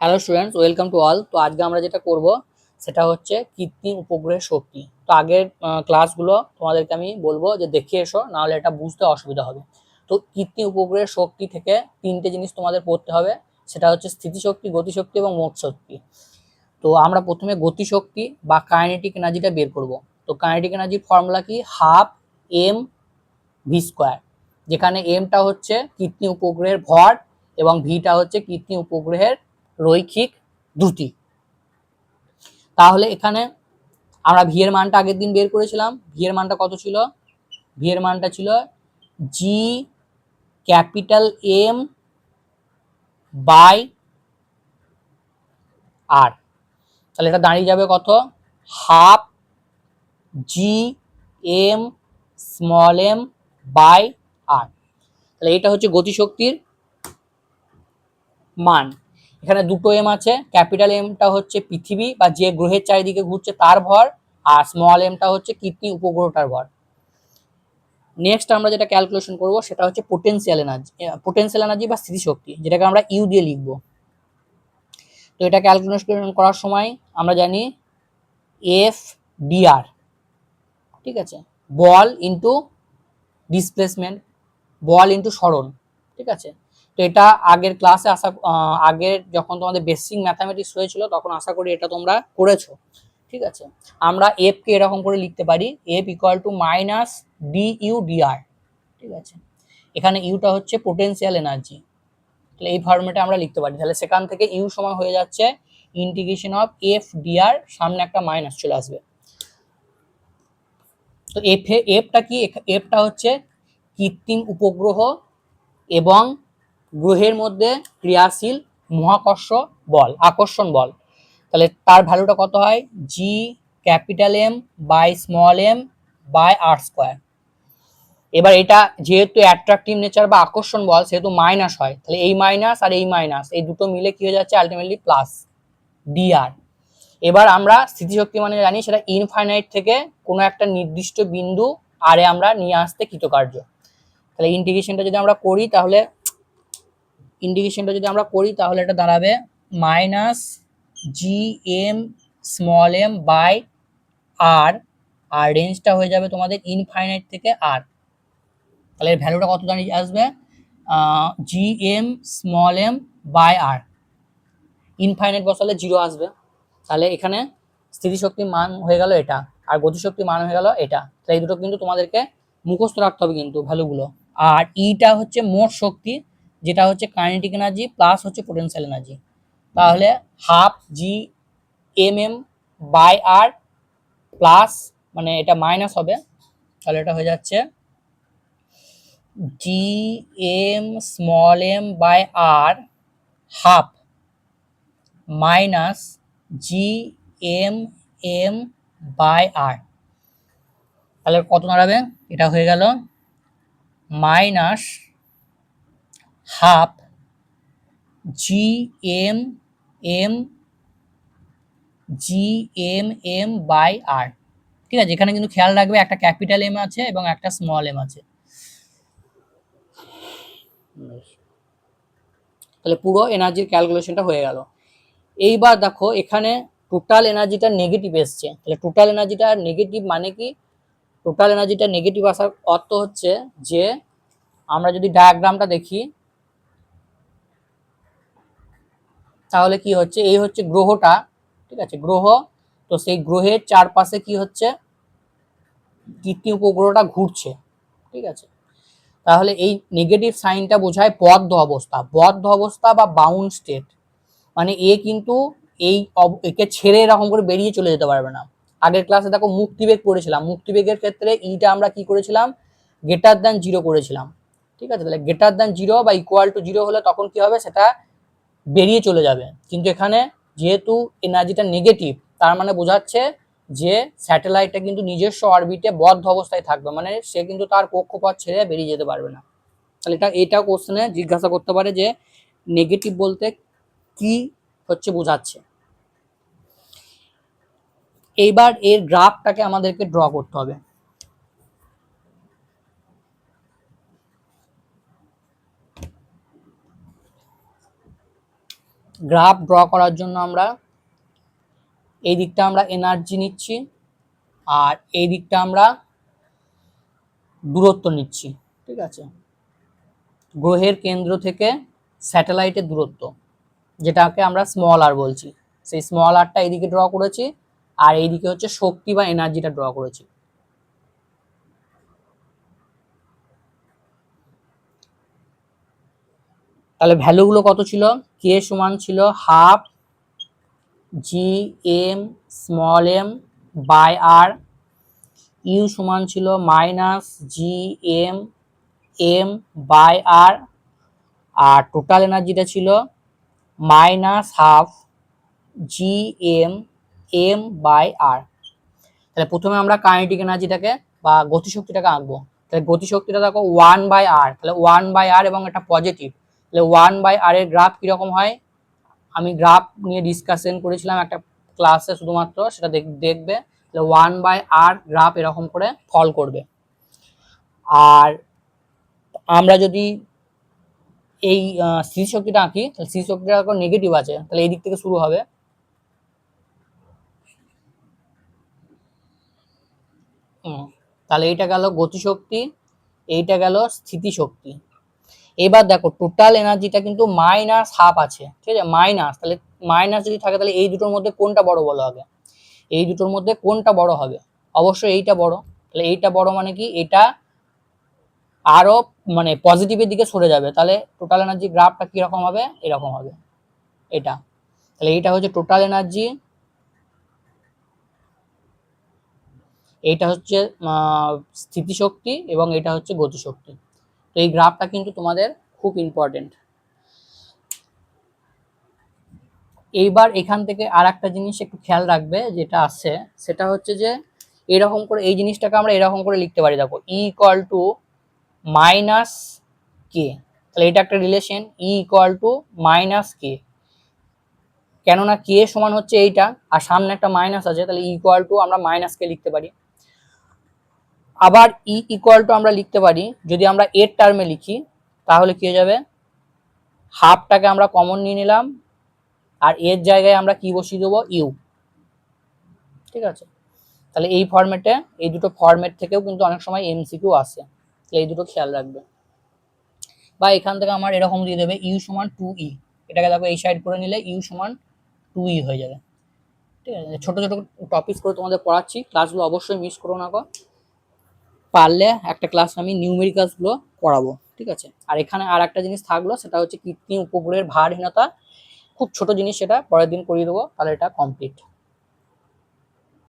Hello students welcome to all তো আজকে আমরা যেটা করব, সেটা হচ্ছে কৃত্রিম উপগ্রহের শক্তি। তো আগের ক্লাসগুলো তোমাদেরকে আমি বলব যে দেখে এসো, নাহলে এটা বুঝতে অসুবিধা হবে। তো কৃত্রিম উপগ্রহের শক্তি থেকে তিনটে জিনিস তোমাদের পড়তে হবে, সেটা হচ্ছে স্থিতিশক্তি, গতিশক্তি এবং মোট শক্তি তো আমরা প্রথমে গতিশক্তি বা কাইনেটিক এনার্জিটা বের করব। তো কাইনেটিক এনার্জির ফর্মুলা কি? হাফ এম ভি স্কোয়ার যেখানে এমটা হচ্ছে কৃত্রিম উপগ্রহের ভর এবং ভিটা হচ্ছে কৃত্রিম উপগ্রহের রৈখিক দ্রুতি তাহলে এখানে আমরা ভি এর মানটা আগের দিন বের করেছিলাম। ভি এর মানটা কত ছিল? ভি এর মানটা ছিল G capital M by R তাহলে এটা দাঁড়িয়ে যাবে কত? Half G M small M by R তাহলে এটা হচ্ছে গতিশক্তির মান। এখানে দুটো এম আছে ক্যাপিটাল এমটা হচ্ছে পৃথিবী বা যে গ্রহের চারিদিকে ঘুরছে তার ভর আর স্মল এমটা হচ্ছে কৃত্রিম উপগ্রহটার ভর। নেক্সট আমরা যেটা ক্যালকুলেশন করব সেটা হচ্ছে পোটেনশিয়াল এনার্জি পোটেনশিয়াল এনার্জি বা স্থিতিশক্তি, যেটাকে আমরা ইউ দিয়ে লিখব। তো এটা ক্যালকুলেশন করার সময় আমরা জানি এফ ডিআর ঠিক আছে? বল ইন্টু ডিসপ্লেসমেন্ট বল ইন্টু সরণ, ঠিক আছে? তো এটা আগের ক্লাসে আসা আগের যখন তোমাদের বেসিক ম্যাথামেটিক্স হয়েছিল, তখন আশা করি এটা তোমরা করেছ। ঠিক আছে? আমরা এফ কে এরকম করে লিখতে পারি F equal to minus D U D R ঠিক আছে? এখানে ইউটা হচ্ছে পোটেনশিয়াল এনার্জি তাহলে এই ফর্মেটে আমরা লিখতে পারি। তাহলে সেখান থেকে ইউ সমান হয়ে যাচ্ছে ইন্টিগ্রেশন অফ এফ ডিআর সামনে একটা মাইনাস চলে আসবে। তো এফ এফটা কি? এফটা হচ্ছে কৃত্রিম উপগ্রহ এবং গ্রহের মধ্যে ক্রিয়াশীল মহাকর্ষ বল, আকর্ষণ বল। তাহলে তার ভ্যালুটা কত হয়? G capital M by small M by R square এবার এটা যেহেতু অ্যাট্রাকটিভ নেচার বা আকর্ষণ বল, সেহেতু মাইনাস হয়। তাহলে এই মাইনাস আর এই মাইনাস এই দুটো মিলে কি হয়ে যাচ্ছে? আলটিমেটলি প্লাস ডিআর এবার আমরা স্থিতিশক্তি মানে জানি, সেটা ইনফাইনাইট থেকে কোনো একটা নির্দিষ্ট বিন্দু আরে আমরা নিয়ে আসতে কৃতকার্য। তাহলে ইন্টিগ্রেশনটা যদি আমরা করি, তাহলে ইন্ডিকেশনটা যদি আমরা করি, তাহলে এটা দাঁড়াবে minus G M small M by R আর রেঞ্জটা হয়ে যাবে তোমাদের ইনফাইনাইট থেকে আর তাহলে ভ্যালুটা কত দাঁড়িয়ে আসবে? G M small M by R infinite বসালে জিরো আসবে। তাহলে এখানে স্থিতিশক্তির মান হয়ে গেল এটা, আর গতিশক্তির মান হয়ে গেল এটা। তাহলে এই দুটো কিন্তু তোমাদেরকে মুখস্থ রাখতে হবে কিন্তু ভ্যালুগুলো আর ইটা হচ্ছে মোট শক্তি যেটা হচ্ছে কাইনেটিক এনার্জি প্লাস হচ্ছে পোটেনশিয়াল এনার্জি তাহলে half G M M by R plus মানে এটা মাইনাস হবে। তাহলে এটা হয়ে যাচ্ছে G M small M by R half minus G M M by R তাহলে কত দাঁড়াবে? এটা হয়ে গেল minus half G M M G M M by R ঠিক আছে, এখানে কিন্তু খেয়াল রাখবে একটা ক্যাপিটাল এম আছে এবং একটা স্মল এম আছে। তাহলে পুরো এনার্জির ক্যালকুলেশনটা হয়ে গেল। এইবার দেখো, এখানে টোটাল এনার্জিটা নেগেটিভ এসছে। তাহলে টোটাল এনার্জিটা নেগেটিভ মানে কি? টোটাল এনার্জিটা নেগেটিভ আসার অর্থ হচ্ছে যে, আমরা যদি ডায়াগ্রামটা দেখি তাহলে কি হচ্ছে? এই হচ্ছে গ্রহটা, ঠিক আছে? গ্রহ, তো সেই গ্রহের চারপাশে কি হচ্ছে? কৃত্রিম উপগ্রহটা ঘুরছে, ঠিক আছে? তাহলে এই নেগেটিভ সাইনটা বোঝায় বদ্ধ অবস্থা। বদ্ধ অবস্থা বা বাউন্ড স্টেট মানে এ কিন্তু এই একে ছেড়ে এরকম করে বেরিয়ে চলে যেতে পারবে না। আগের ক্লাসে দেখো মুক্তিবেগ পড়েছিলাম। মুক্তিবেগের ক্ষেত্রে ইটা আমরা কি করেছিলাম? গ্রেটার দ্যান জিরো করেছিলাম। ঠিক আছে? তাহলে গ্রেটার দ্যান জিরো বা ইকুয়াল টু জিরো হলে তখন কি হবে? সেটা বেরিয়ে চলে যাবে। কিন্তু এখানে যেহেতু এনার্জিটা নেগেটিভ তার মানে বোঝাচ্ছে যে স্যাটেলাইটটা কিন্তু নিজস্ব অরবিটে বদ্ধ অবস্থায় থাকবে। মানে সে কিন্তু তার কক্ষপথ ছেড়ে বেরিয়ে যেতে পারবে না। তাহলে এটা এটা কোশ্চেনে জিজ্ঞাসা করতে পারে যে নেগেটিভ বলতে কি হচ্ছে বোঝাচ্ছে। এইবার এর গ্রাফটাকে আমাদেরকে ড্র করতে হবে। গ্রাফ ড্র করার জন্য আমরা এই দিকটা আমরা এনার্জি নিচ্ছি আর এই দিকটা আমরা দূরত্ব নিচ্ছি, ঠিক আছে? গ্রহের কেন্দ্র থেকে স্যাটেলাইটের দূরত্ব, যেটাকে আমরা স্মল আর বলছি। সেই স্মল আরটা এইদিকে ড্র করেছি আর এইদিকে হচ্ছে শক্তি বা এনার্জিটা ড্র করেছি। তাহলে ভ্যালুগুলো কত ছিল? কে সমান ছিল half G M small M by R U সমান ছিল minus G M M by R R total এনার্জিটা ছিল minus half G M M by R তাহলে প্রথমে আমরা কাইনেটিক এনার্জিটাকে বা গতিশক্তিটাকে আঁকবো। তাহলে গতিশক্তিটা দেখো ওয়ান বাই আর তাহলে ওয়ান বাই আর এবং এটা পজিটিভ তাহলে ওয়ান বাই আর এর গ্রাফ কীরকম হয়? আমি গ্রাফ নিয়ে ডিসকাশন করেছিলাম একটা ক্লাসে শুধুমাত্র, সেটা দেখবে। তাহলে ওয়ান বাই আর গ্রাফ এরকম করে ফল করবে। আর আমরা যদি এই স্মৃতিশক্তিটা আঁকি, তাহলে স্মৃতিশক্তিটা এখন নেগেটিভ আছে। তাহলে এই দিক থেকে শুরু হবে। তাহলে এইটা গেল গতিশক্তি, এইটা গেল স্থিতিশক্তি। এবার দেখো টোটাল এনার্জিটা কিন্তু মাইনাস হাফ আছে, ঠিক আছে? মাইনাস তাহলে মাইনাস যদি থাকে, তাহলে এই দুটোর মধ্যে কোনটা বড় বলো হবে? এই দুটোর মধ্যে কোনটা বড় হবে? অবশ্যই এইটা বড়। তাহলে এইটা বড় মানে কি? এটা আরও মানে পজিটিভের দিকে সরে যাবে। তাহলে টোটাল এনার্জি গ্রাফটা কীরকম হবে? এরকম হবে। এটা। তাহলে এইটা হচ্ছে টোটাল এনার্জি এইটা হচ্ছে স্থিতিশক্তি এবং এটা হচ্ছে গতিশক্তি। এই গ্রাফটা কিন্তু তোমাদের খুব ইম্পর্টেন্ট এইবার এখান থেকে আর একটা জিনিস একটু খেয়াল রাখবে যেটা আছে, সেটা হচ্ছে যে এরকম করে এই জিনিসটাকে আমরা এরকম করে লিখতে পারি। দেখো E equal to minus K তাহলে এটা একটা relation E equal to minus K কেননা কে সমান হচ্ছে এইটা, আর সামনে একটা মাইনাস আছে, তাহলে ইকুয়াল টু আমরা মাইনাস কে লিখতে পারি। আবার ই ইকুয়াল টু আমরা লিখতে পারি, যদি আমরা এর টার্মে লিখি, তাহলে কি হয়ে যাবে? হাফটাকে আমরা কমন নিয়ে নিলাম, আর এর জায়গায় আমরা কি বসিয়ে দেবো? ইউ ঠিক আছে? তাহলে এই ফরম্যাটে এই দুটো ফরম্যাট থেকেও কিন্তু অনেক সময় এমসিকিউ আসে। তাহলে এই দুটো খেয়াল রাখবে। বা এখান থেকে আমার এরকম দিয়ে দেবে ইউ সমান টু ই এটাকে দেখো, এই সাইড করে নিলে ইউ সমান টু ই হয়ে যাবে। ঠিক আছে? ছোটো ছোটো টপিক করে তোমাদের পড়াচ্ছি। ক্লাসগুলো অবশ্যই মিস করো না পারলে একটা ক্লাস আমি নিউমেরিকালসগুলো করাবো, ঠিক আছে? আর এখানে আর একটা জিনিস থাকল, সেটা হচ্ছে কৃত্রিম উপগ্রহের ভারহীনতা। খুব ছোট জিনিস সেটা, পরের দিন করিয়ে দেবো, তাহলে এটা কমপ্লিট